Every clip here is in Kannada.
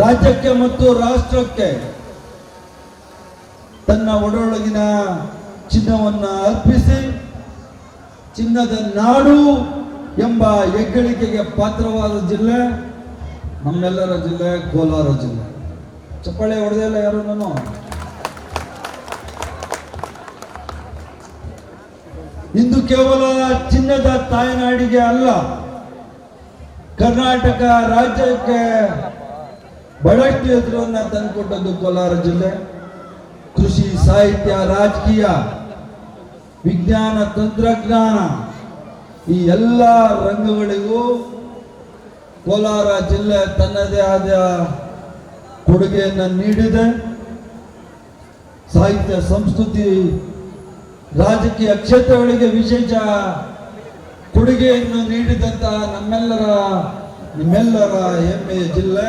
ರಾಜ್ಯಕ್ಕೆ ಮತ್ತು ರಾಷ್ಟ್ರಕ್ಕೆ ತನ್ನ ಒಡೊಳಗಿನ ಚಿನ್ನವನ್ನು ಅರ್ಪಿಸಿ, ಚಿನ್ನದ ನಾಡು ಎಂಬ ಹೆಗ್ಗಳಿಕೆಗೆ ಪಾತ್ರವಾದ ಜಿಲ್ಲೆ ನಮ್ಮೆಲ್ಲರ ಜಿಲ್ಲೆ ಕೋಲಾರ ಜಿಲ್ಲೆ. ಚಪ್ಪಾಳೆ ಯಾರು ನಾನು? ಇಂದು ಕೇವಲ ಚಿನ್ನದ ತಾಯ್ನಾಡಿಗೆ ಅಲ್ಲ, ಕರ್ನಾಟಕ ರಾಜ್ಯಕ್ಕೆ ಬಹಳಷ್ಟು ಹೆಸರನ್ನ ತಂದುಕೊಟ್ಟದ್ದು ಕೋಲಾರ ಜಿಲ್ಲೆ. ಕೃಷಿ ಸಾಹಿತ್ಯ, ರಾಜಕೀಯ, ವಿಜ್ಞಾನ, ತಂತ್ರಜ್ಞಾನ, ಈ ಎಲ್ಲ ರಂಗಗಳಿಗೂ ಕೋಲಾರ ಜಿಲ್ಲೆ ತನ್ನದೇ ಆದ ಕೊಡುಗೆಯನ್ನು ನೀಡಿದೆ. ಸಾಹಿತ್ಯ, ಸಂಸ್ಕೃತಿ, ರಾಜಕೀಯ ಕ್ಷೇತ್ರಗಳಿಗೆ ವಿಶೇಷ ಕೊಡುಗೆಯನ್ನು ನೀಡಿದಂತ ನಮ್ಮೆಲ್ಲರ, ನಿಮ್ಮೆಲ್ಲರ ಹೆಮ್ಮೆಯ ಜಿಲ್ಲೆ.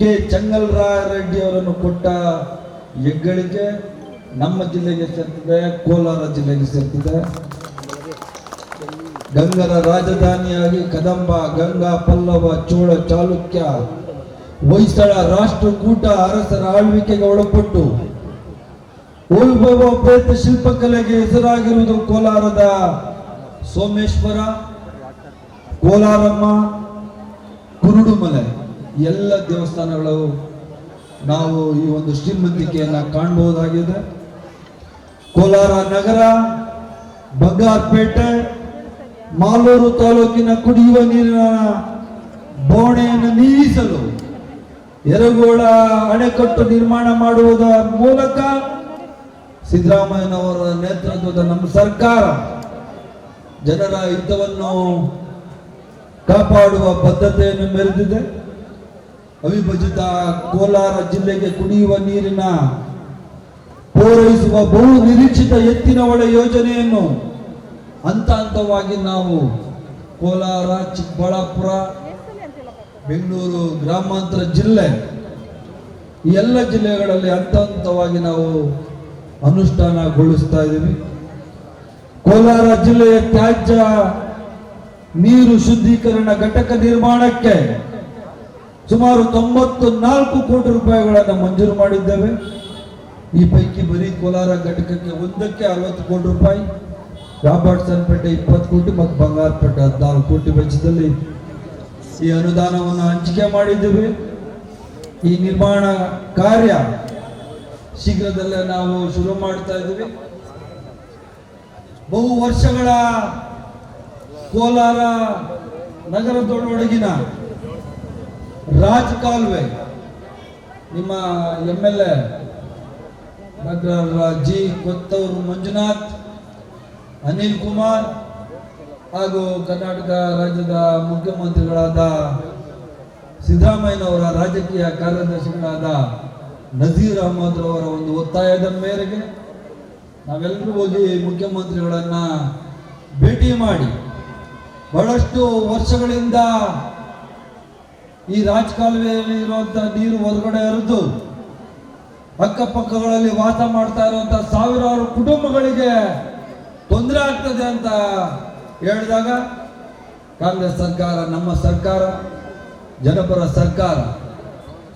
ಕೆ ರೆಡ್ಡಿ ಅವರನ್ನು ಕೊಟ್ಟ ಹೆಗ್ಗಳಿಕೆ ನಮ್ಮ ಜಿಲ್ಲೆಗೆ ಸೇರ್ತಿದೆ, ಕೋಲಾರ ಜಿಲ್ಲೆಗೆ ಸೇರ್ತಿದೆ. ಗಂಗರ ರಾಜಧಾನಿಯಾಗಿ ಕದಂಬ, ಗಂಗಾ, ಪಲ್ಲವ, ಚೋಳ, ಚಾಲುಕ್ಯ, ಹೊಯ್ಸಳ ರಾಷ್ಟ್ರಕೂಟ ಅರಸರ ಆಳ್ವಿಕೆಗೆ ಒಳಪಟ್ಟು ವೈಭವ ಪ್ರೇತ ಶಿಲ್ಪಕಲೆಗೆ ಹೆಸರಾಗಿರುವುದು ಕೋಲಾರದ ಸೋಮೇಶ್ವರ, ಕೋಲಾರಮ್ಮ, ಕುರುಡುಮಲೆ. ಎಲ್ಲ ದೇವಸ್ಥಾನಗಳು ನಾವು ಈ ಒಂದು ಶ್ರೀಮಂತಿಕೆಯನ್ನು ಕಾಣಬಹುದಾಗಿದೆ. ಕೋಲಾರ ನಗರ, ಬಂಗಾರಪೇಟೆ, ಮಾಲೂರು ತಾಲೂಕಿನ ಕುಡಿಯುವ ನೀರಿನ ಬೋಣೆಯನ್ನು ನೀಗಿಸಲು ಯರಗೋಳ ಅಣೆಕಟ್ಟು ನಿರ್ಮಾಣ ಮಾಡುವುದರ ಮೂಲಕ ಸಿದ್ದರಾಮಯ್ಯನವರ ನೇತೃತ್ವದ ನಮ್ಮ ಸರ್ಕಾರ ಜನರ ಹಿತವನ್ನು ಕಾಪಾಡುವ ಬದ್ಧತೆಯನ್ನು ಮೆರೆದಿದೆ. ಅವಿಭಜಿತ ಕೋಲಾರ ಜಿಲ್ಲೆಗೆ ಕುಡಿಯುವ ನೀರಿನ ಪೂರೈಸುವ ಬಹು ನಿರೀಕ್ಷಿತ ಎತ್ತಿನ ಒಳೆ ಯೋಜನೆಯನ್ನು ಹಂತ ಹಂತವಾಗಿ ನಾವು ಕೋಲಾರ, ಚಿಕ್ಕಬಳ್ಳಾಪುರ, ಬೆಂಗಳೂರು ಗ್ರಾಮಾಂತರ ಜಿಲ್ಲೆ ಎಲ್ಲ ಜಿಲ್ಲೆಗಳಲ್ಲಿ ಹಂತ ಹಂತವಾಗಿ ನಾವು ಅನುಷ್ಠಾನಗೊಳಿಸ್ತಾ ಇದ್ದೀವಿ. ಕೋಲಾರ ಜಿಲ್ಲೆಯ ತ್ಯಾಜ್ಯ ನೀರು ಶುದ್ಧೀಕರಣ ಘಟಕ ನಿರ್ಮಾಣಕ್ಕೆ ಸುಮಾರು ತೊಂಬತ್ತು ನಾಲ್ಕು ಕೋಟಿ ರೂಪಾಯಿಗಳನ್ನು ಮಂಜೂರು ಮಾಡಿದ್ದೇವೆ. ಈ ಪೈಕಿ ಬರೀ ಕೋಲಾರ ಘಟಕಕ್ಕೆ ಒಂದಕ್ಕೆ ಅರವತ್ತು ಕೋಟಿ ರೂಪಾಯಿ ರಾಬರ್ಟ್ಸನ್ ಪೇಟೆ ಇಪ್ಪತ್ತು ಕೋಟಿ ಮತ್ತು ಬಂಗಾರಪೇಟೆ ಹದಿನಾಲ್ಕು ಕೋಟಿ ವೆಚ್ಚದಲ್ಲಿ ಈ ಅನುದಾನವನ್ನು ಹಂಚಿಕೆ ಮಾಡಿದ್ದೇವೆ. ಈ ನಿರ್ಮಾಣ ಕಾರ್ಯ ಶೀಘ್ರದಲ್ಲೇ ನಾವು ಶುರು ಮಾಡ್ತಾ ಇದ್ದೀವಿ. ಬಹು ವರ್ಷಗಳ ಕೋಲಾರ ನಗರದೊಳಗಿನ ರಾಜ್ ಕಾಲ್ವೆ, ನಿಮ್ಮ ಎಂ ಎಲ್ ಎ ಜಿ ಕೊತ್ತವರು ಮಂಜುನಾಥ್, ಅನಿಲ್ ಕುಮಾರ್ ಹಾಗೂ ಕರ್ನಾಟಕ ರಾಜ್ಯದ ಮುಖ್ಯಮಂತ್ರಿಗಳಾದ ಸಿದ್ದರಾಮಯ್ಯನವರ ರಾಜಕೀಯ ಕಾರ್ಯದರ್ಶಿಗಳಾದ ನಜೀರ್ ಅಹಮದ್ ಅವರ ಒಂದು ಒತ್ತಾಯದ ಮೇರೆಗೆ ನಾವೆಲ್ಲರೂ ಹೋಗಿ ಮುಖ್ಯಮಂತ್ರಿಗಳನ್ನ ಭೇಟಿ ಮಾಡಿ. ಬಹಳಷ್ಟು ವರ್ಷಗಳಿಂದ ಈ ರಾಜಕಾಲುವೆಯಲ್ಲಿ ಇರುವಂತ ನೀರು ಹೊರಗಡೆ ಹರಿದು ಅಕ್ಕಪಕ್ಕಗಳಲ್ಲಿ ವಾಸ ಮಾಡ್ತಾ ಇರುವಂತ ಸಾವಿರಾರು ಕುಟುಂಬಗಳಿಗೆ ತೊಂದರೆ ಆಗ್ತದೆ ಅಂತ ಹೇಳಿದಾಗ ಕಾಂಗ್ರೆಸ್ ಸರ್ಕಾರ, ನಮ್ಮ ಸರ್ಕಾರ, ಜನಪರ ಸರ್ಕಾರ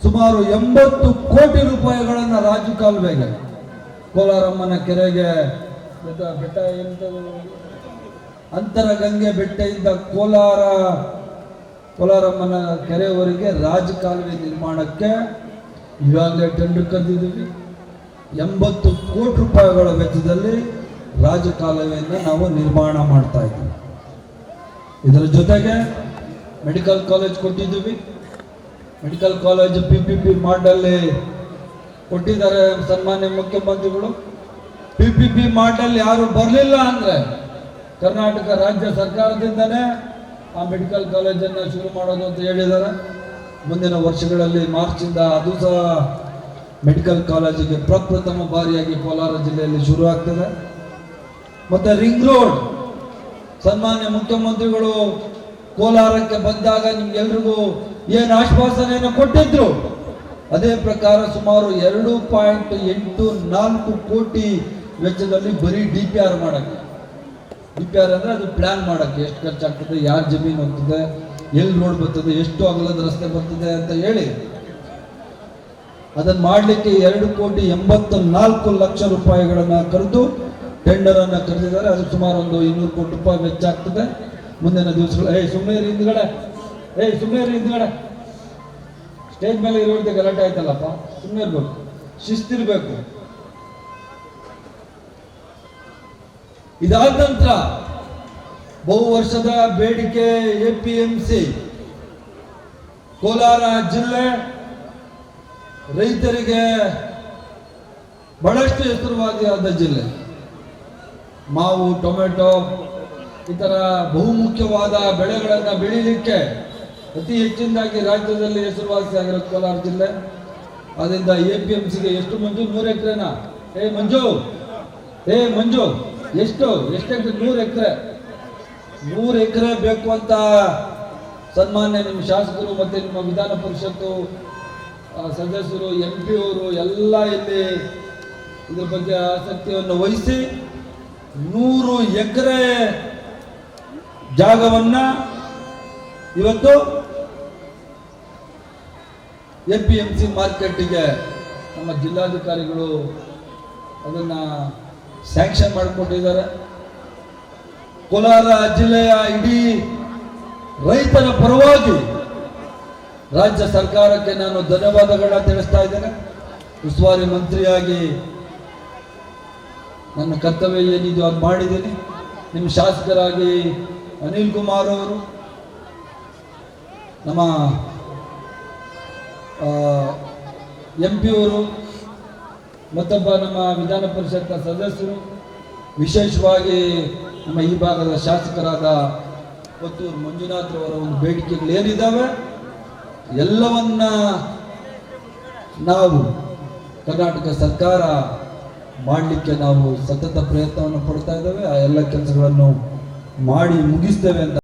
ಸುಮಾರು ಎಂಬತ್ತು ಕೋಟಿ ರೂಪಾಯಿಗಳನ್ನು ರಾಜು ಕಾಲುವೆಗೆ, ಕೋಲಾರಮ್ಮನ ಕೆರೆಗೆ, ಬೆಟ್ಟ ಎಂಥದು? ಅಂತರಗಂಗೆ ಬೆಟ್ಟದಿಂದ ಕೋಲಾರ ಕೋಲಾರಮ್ಮನ ಕೆರೆಯವರೆಗೆ ರಾಜ ಕಾಲುವೆ ನಿರ್ಮಾಣಕ್ಕೆ ಈಗಾಗಲೇ ಟೆಂಡರ್ ಕರೆದಿದ್ದೀವಿ. ಎಂಬತ್ತು ಕೋಟಿ ರೂಪಾಯಿಗಳ ವೆಚ್ಚದಲ್ಲಿ ರಾಜ ಕಾಲುವೆಯನ್ನು ನಾವು ನಿರ್ಮಾಣ ಮಾಡ್ತಾ ಇದ್ದೀವಿ. ಇದರ ಜೊತೆಗೆ ಮೆಡಿಕಲ್ ಕಾಲೇಜ್ ಕೊಟ್ಟಿದ್ದೀವಿ. Medical college P P P ಮಾಡಲ್ಲಿ ಕೊಟ್ಟಿದ್ದಾರೆ ಸನ್ಮಾನ್ಯ ಮುಖ್ಯಮಂತ್ರಿಗಳು. ಪಿ ಪಿ ಪಿ ಮಾಡಲ್ ಯಾರು ಬರಲಿಲ್ಲ ಅಂದರೆ ಕರ್ನಾಟಕ ರಾಜ್ಯ ಸರ್ಕಾರದಿಂದನೇ ಆ ಮೆಡಿಕಲ್ ಕಾಲೇಜನ್ನು ಶುರು ಮಾಡೋದು ಅಂತ ಹೇಳಿದ್ದಾರೆ ಮುಂದಿನ ವರ್ಷಗಳಲ್ಲಿ ಮಾರ್ಚಿಂದ ಅದು ಸಹ ಮೆಡಿಕಲ್ ಕಾಲೇಜಿಗೆ ಪ್ರಪ್ರಥಮ ಬಾರಿಯಾಗಿ ಕೋಲಾರ ಜಿಲ್ಲೆಯಲ್ಲಿ ಶುರು ಆಗ್ತದೆ. ಮತ್ತು ರಿಂಗ್ ರೋಡ್, ಸನ್ಮಾನ್ಯ ಮುಖ್ಯಮಂತ್ರಿಗಳು ಕೋಲಾರಕ್ಕೆ ಬಂದಾಗ ನಿಮ್ಗೆಲ್ರಿಗೂ ಏನು ಆಶ್ವಾಸನೆಯನ್ನು ಕೊಟ್ಟಿದ್ರು? ಅದೇ ಪ್ರಕಾರ ಸುಮಾರು ಎರಡು ಪಾಯಿಂಟ್ ಎಂಟು ನಾಲ್ಕು ಕೋಟಿ ವೆಚ್ಚದಲ್ಲಿ ಬರೀ ಡಿ ಪಿ ಆರ್ ಮಾಡಕ್ಕೆ. ಡಿ ಪಿ ಅಂದರೆ ಅದು ಪ್ಲ್ಯಾನ್ ಮಾಡೋಕ್ಕೆ ಎಷ್ಟು ಖರ್ಚಾಗ್ತದೆ, ಯಾರು ಜಮೀನು ಹೋಗ್ತದೆ, ಎಲ್ಲಿ ರೋಡ್ ಬರ್ತದೆ, ಎಷ್ಟು ಅಗಲದ ರಸ್ತೆ ಬರ್ತದೆ ಅಂತ ಹೇಳಿ. ಅದನ್ನು ಮಾಡಲಿಕ್ಕೆ ಎರಡು ಕೋಟಿ ಎಂಬತ್ತ ನಾಲ್ಕು ಲಕ್ಷ ರೂಪಾಯಿಗಳನ್ನು ಕರೆದು ಟೆಂಡರನ್ನು ಕರೆದಿದ್ದಾರೆ. ಅದು ಸುಮಾರು ಒಂದು ಇನ್ನೂರು ಕೋಟಿ ರೂಪಾಯಿ ವೆಚ್ಚ ಆಗ್ತದೆ. ಮುಂದಿನ ದಿವಸಗಳು ಏಯ್ ಸುಮ್ಮನೆ ಹಿಂದ್ಗಡೆ. ಏಯ್ ಸುಮ್ಮನೆ ಹಿಂದ್ಗಡೆ. ಸ್ಟೇಜ್ ಮೇಲೆ ಇರೋದೇ ಗಲಾಟೆ ಆಯ್ತಲ್ಲಪ್ಪ? ಸುಮ್ಮನೆ ಇರ್ಬೇಕು. ಶಿಸ್ತಿರ್ಬೇಕು. ಇದಾದ ನಂತರ ಬಹು ವರ್ಷದ ಬೇಡಿಕೆ A P M C Kolar ಜಿಲ್ಲೆ ರೈತರಿಗೆ ಬಹಳಷ್ಟು ಹೆಸರುವಾದಿಯಾದ ಜಿಲ್ಲೆ. ಮಾವು, ಟೊಮೆಟೊ, ಇತರ ಬಹುಮುಖ್ಯವಾದ ಬೆಳೆಗಳನ್ನು ಬೆಳೀಲಿಕ್ಕೆ ಅತಿ ಹೆಚ್ಚಿನದಾಗಿ ರಾಜ್ಯದಲ್ಲಿ ಹೆಸರುವಾಸಿಯಾಗಿರೋ ಕೋಲಾರ ಜಿಲ್ಲೆ. ಅದರಿಂದ ಎ ಪಿ ಎಂ ಸಿಗೆ ಎಷ್ಟು ಮಂಜು? ನೂರು ಎಕರೆನಾ? ಏ ಮಂಜು! ಏ ಮಂಜು! ಎಷ್ಟು? ಎಷ್ಟು ಎಕರೆ ನೂರು ಎಕರೆ. ನೂರು ಎಕರೆ ಬೇಕು ಅಂತ ಸನ್ಮಾನ್ಯ ನಿಮ್ಮ ಶಾಸಕರು ಮತ್ತು ನಿಮ್ಮ ವಿಧಾನ ಪರಿಷತ್ತು ಸದಸ್ಯರು ಎಂ ಪಿ ಅವರು ಎಲ್ಲ ಇಲ್ಲಿ ಇದ್ರ ಬಗ್ಗೆ ಆಸಕ್ತಿಯನ್ನು ವಹಿಸಿ ನೂರು ಎಕರೆ ಜಾಗವನ್ನ ಇವತ್ತು ಎ ಪಿ ಎಂ ಸಿ ಮಾರ್ಕೆಟಿಗೆ ನಮ್ಮ ಜಿಲ್ಲಾಧಿಕಾರಿಗಳು ಅದನ್ನ ಸ್ಯಾಂಕ್ಷನ್ ಮಾಡಿಕೊಂಡಿದ್ದಾರೆ. ಕೋಲಾರ ಜಿಲ್ಲೆಯ ಇಡೀ ರೈತರ ಪರವಾಗಿ ರಾಜ್ಯ ಸರ್ಕಾರಕ್ಕೆ ನಾನು ಧನ್ಯವಾದಗಳನ್ನ ತಿಳಿಸ್ತಾ ಇದ್ದೇನೆ. ಉಸ್ತುವಾರಿ ಮಂತ್ರಿಯಾಗಿ ನನ್ನ ಕರ್ತವ್ಯ ಏನಿದೆಯೋ ಅದು ಮಾಡಿದ್ದೀನಿ. ನಿಮ್ಮ ಶಾಸಕರಾಗಿ ಅನಿಲ್ ಕುಮಾರ್ ಅವರು, ನಮ್ಮ ಎಂ ಪಿ ಅವರು ಮತ್ತೊಬ್ಬ ನಮ್ಮ ವಿಧಾನ ಪರಿಷತ್ನ ಸದಸ್ಯರು, ವಿಶೇಷವಾಗಿ ನಮ್ಮ ಈ ಭಾಗದ ಶಾಸಕರಾದ ಪುತ್ತೂರು ಮಂಜುನಾಥ್ ಅವರ ಒಂದು ಬೇಡಿಕೆಗಳು ಏನಿದ್ದಾವೆ? ಎಲ್ಲವನ್ನ ನಾವು ಕರ್ನಾಟಕ ಸರ್ಕಾರ ಮಾಡಲಿಕ್ಕೆ ನಾವು ಸತತ ಪ್ರಯತ್ನವನ್ನು ಪಡ್ತಾ ಇದ್ದೇವೆ. ಆ ಎಲ್ಲ ಕೆಲಸಗಳನ್ನು ಮಾಡಿ ಮುಗಿಸ್ತೇವೆ ಅಂತ